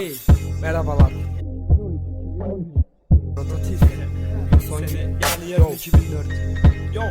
Hey, merhabalar. Rotatif. Sony. Yani yarın 2004. Yo.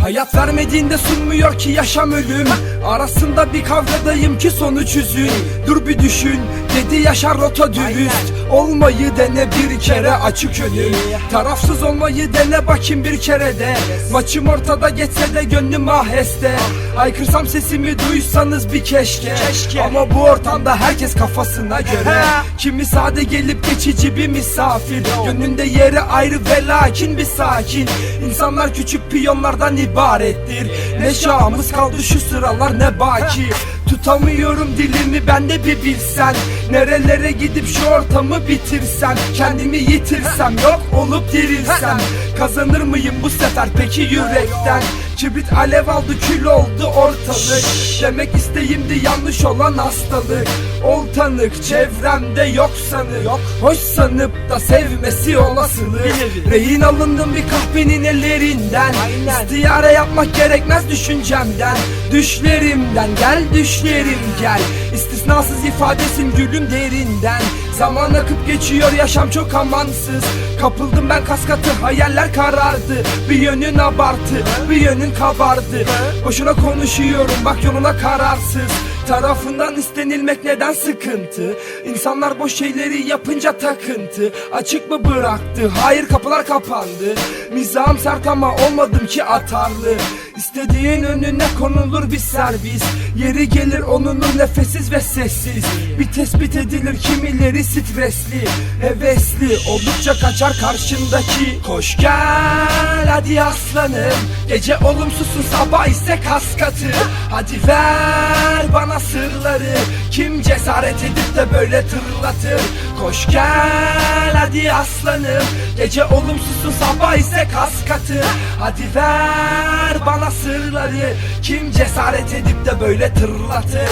Hayat vermediğinde sunmuyor ki yaşam ölüm Arasında bir kavgadayım ki sonuç üzün Dur bir düşün dedi yaşar rota dürüst Olmayı dene bir kere açık önüm Tarafsız olmayı dene bakayım bir kere de. Maçım ortada geçse de gönlüm aheste. Aykırsam sesimi duysanız bir keşke, Ama bu ortamda herkes kafasına göre. Kimi sade gelip geçici bir misafir. Gönlünde yeri ayrı ve lakin bir sakin. İnsanlar küçük piyonlardan ibarettir. Ne şahımız kaldı şu sıralar ne baki Tutamıyorum dilimi ben de bir bilsen. Nerelere gidip şu ortamı bitirsem Kendimi yitirsem yok olup dirilsem. Kazanır mıyım bu sefer peki yürekten Kibrit alev aldı kül oldu ortalık. Demek isteğimdi yanlış olan hastalık. Ol tanık çevremde yok sanık. Yok. Hoş sanıp da sevmesi olasılık. Rehin alındım bir kahvenin ellerinden. İstiyare yapmak gerekmez düşüncemden. Düşlerimden gel düşlerim gel. İstisnasız ifadesin gülüm derinden Zaman akıp geçiyor yaşam çok amansız. Kapıldım ben kaskatı hayaller karardı. Bir yönün abartı bir yönün kabardı. Boşuna konuşuyorum bak yoluna kararsız Tarafından istenilmek neden sıkıntı? İnsanlar boş şeyleri yapınca takıntı. Açık mı bıraktı? Hayır kapılar kapandı. Mizahım sert ama olmadım ki atarlı. İstediğin önüne konulur bir servis. Yeri gelir onunur nefessiz ve sessiz. Bir tespit edilir kimileri stresli Hevesli. Oldukça kaçar karşındaki. Koş gel hadi aslanım. Gece olumsuzsun sabah ise kas katı Hadi ver bana sırları. Kim cesaret edip de böyle tırlatır? Koş gel hadi aslanım. Gece olumsuzsun sabah ise kas katı. Hadi ver bana sırları. Kim cesaret edip de böyle tırlatır